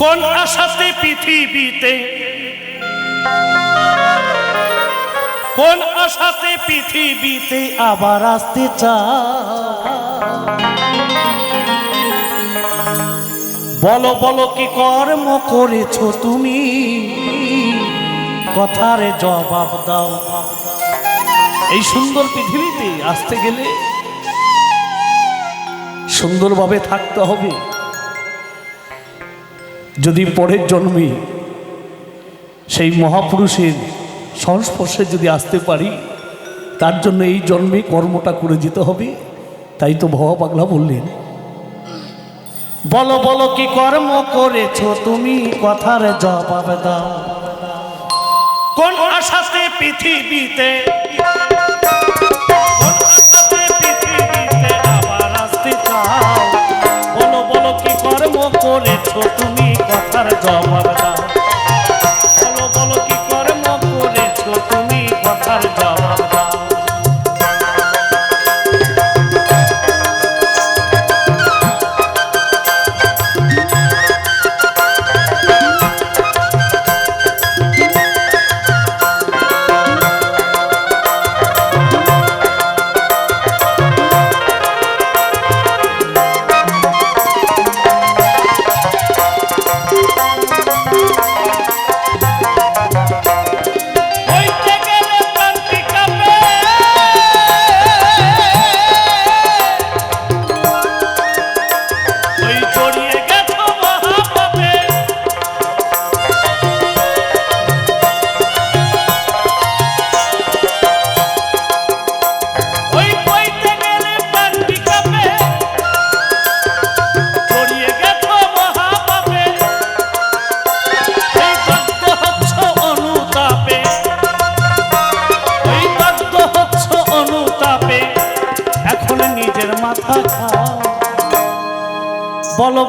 কোন আশাতে পৃথিবীতে? কোন আশাতে পৃথিবীতে আবার আসতে চাও? বলো বলো কি কর্ম করেছ তুমি? কথার জবাব দাও। এই সুন্দর পৃথিবীতে আসতে গেলে সুন্দরভাবে থাকতে হবে। যদি পরের জন্মে সেই মহাপুরুষের সংস্পর্শে যদি আসতে পারি, তার জন্য এই জন্মে কর্মটা করে যেতে হবে, তাই তো ভবা পাগলা বললেন। বলো বলো, কি কর্ম করেছ? তুমি কথার জবাব দাও। কোন আশাতে, পৃথিবীতে? পৃথিবীতে বলো বলো, কি কর্ম করেছ? তুমি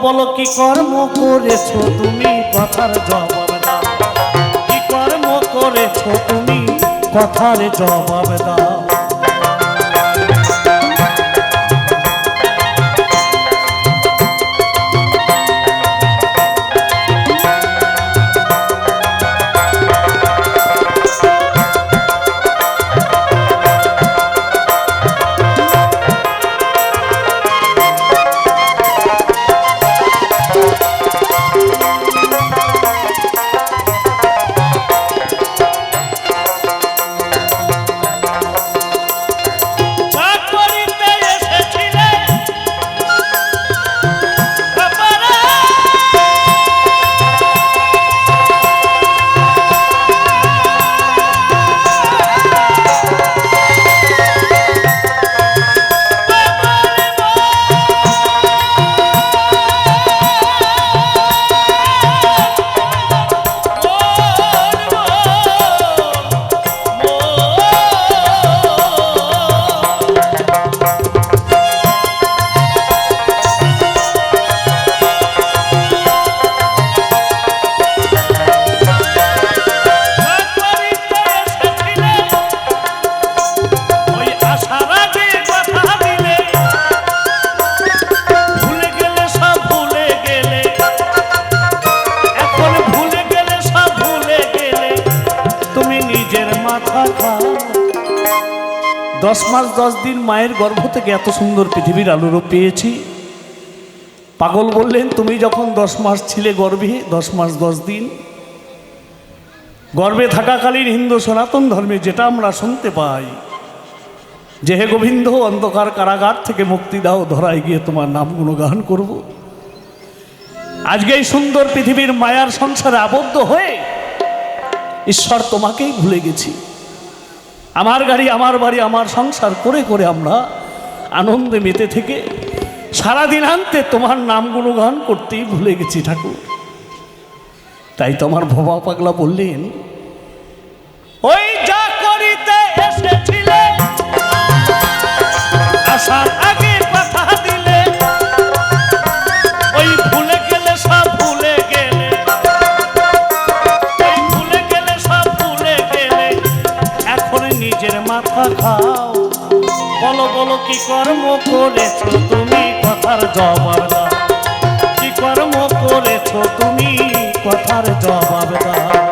বলো, কি কর্ম করেছ তুমি? কথার জবাব দাও। কি কর্ম করেছ তুমি? কথার জবাব দাও। দশ মাস, দশ দিন মায়ের গর্ভ থেকে এত সুন্দর পৃথিবীর আলোরূপ পেয়েছি। পাগল বললেন, তুমি যখন দশ মাস ছিলে গর্ভে, দশ মাস, দশ দিন, গর্ভে থাকাকালীন হিন্দু সনাতন ধর্মে যেটা আমরা শুনতে পাই, যে হে গোবিন্দ, অন্ধকার কারাগার থেকে মুক্তি দাও, ধরায় গিয়ে তোমার নাম গুণগান করব। আজকে এই সুন্দর পৃথিবীর মায়ার সংসারে আবদ্ধ হয়ে ঈশ্বর তোমাকেই ভুলে গেছি। আমার গাড়ি, আমার বাড়ি, আমার সংসার করে করে আমরা আনন্দে মেতে থেকে সারাদিন আনতে তোমার নাম গুণগান করতেই ভুলে গেছি ঠাকুর। তাই তোমার ভবা পাগলা বললেন, ওই যা করিতে এসেছিলে আসার তুমি কথার জবাব দাও।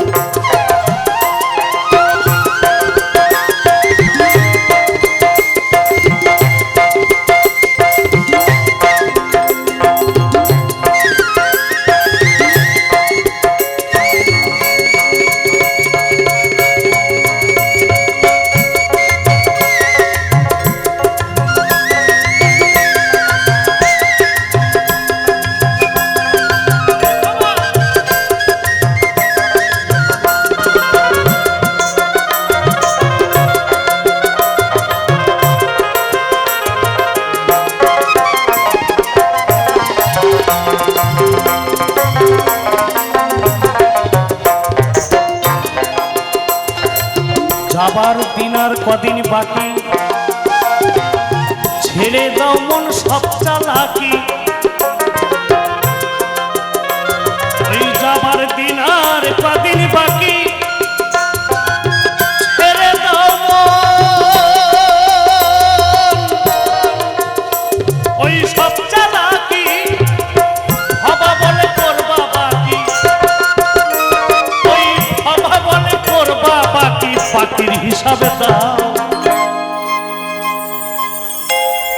যাবার দিন আর কদিন বাকি? ছেড়ে দাও মন সব চালাকি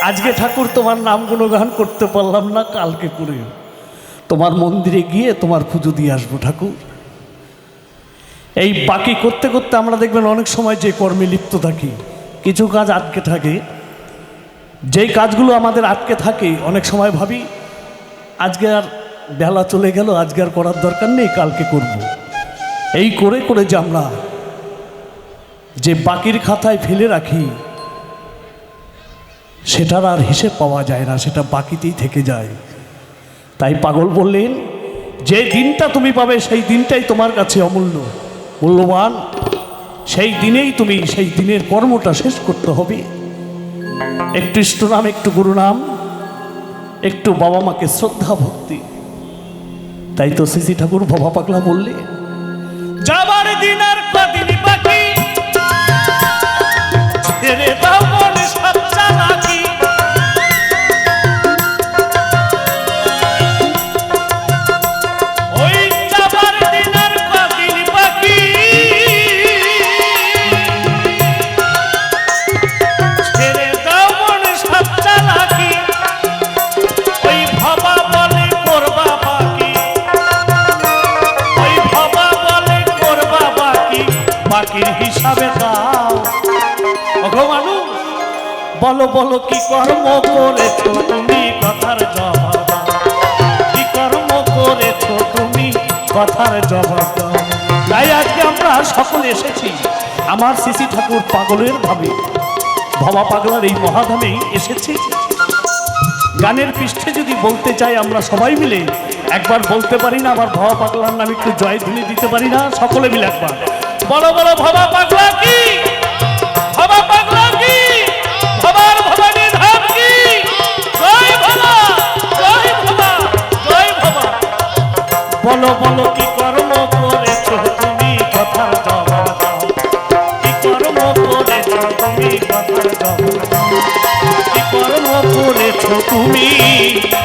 আজকে ঠাকুর তোমার নাম গুণগান করতে পারলাম না, কালকে করে। তোমার মন্দিরে গিয়ে তোমার পুজো দিয়ে আসব ঠাকুর। এই বাকি করতে করতে আমরা দেখবেন অনেক সময় যে কর্মে লিপ্ত থাকি, কিছু কাজ আটকে থাকে। যেই কাজগুলো আমাদের আটকে থাকে, অনেক সময় ভাবি, আজকে আর বেলা চলে গেল, আজকে আর করার দরকার নেই, কালকে করব। এই করে করে যে আমরা যে বাকির খাতায় ফেলে রাখি সেটার আর হিসেব পাওয়া যায় না, সেটা বাকিতেই থেকে যায়। তাই পাগল বললেন, যে দিনটা তুমি পাবে, সেই দিনটাই তোমার কাছে অমূল্য। মূল্যবান, সেই দিনেই তুমি, সেই দিনের কর্মটা শেষ করতে হবে। একটু ইষ্ট নাম একটু গুরু নাম একটু বাবা মাকে শ্রদ্ধা, ভক্তি। তাই তো শ্রী ঠাকুর বাবা পাগলা বললে যাবার দিন আর কদিন বাকি। বাকির হিসাবে দাও। মানুষ, বলো বলো, কি কর্ম করেছ তুমি কথার জবাব? কি কর্ম করেছ তুমি কথার জবাব? তাই আজকে আমরা সকলে এসেছি আমার শিশি ঠাকুর পাগলের ভাবে। ভবা পাগলার এই মহাধামে এসেছি। গানের পৃষ্ঠে যদি বলতে চাই আমরা সবাই মিলে, একবার বলতে পারি না, আবার ভবা পাগলার নামে একটু জয় ধ্বনি দিতে পারি না, সকলে মিলে একবার। বড় বড় ভবা পাগলা কি? ভবা পাগলা কি? ভবার ভবানী ধাম কি? জয় ভবা জয় ভবা জয় ভবা। বলো বলো, কি কর্ম করেছ তুমি? কথার জবাব দাও। কি কর্ম করেছ তুমি? কথার জবাব দাও। কি কর্ম করেছ তুমি? কথা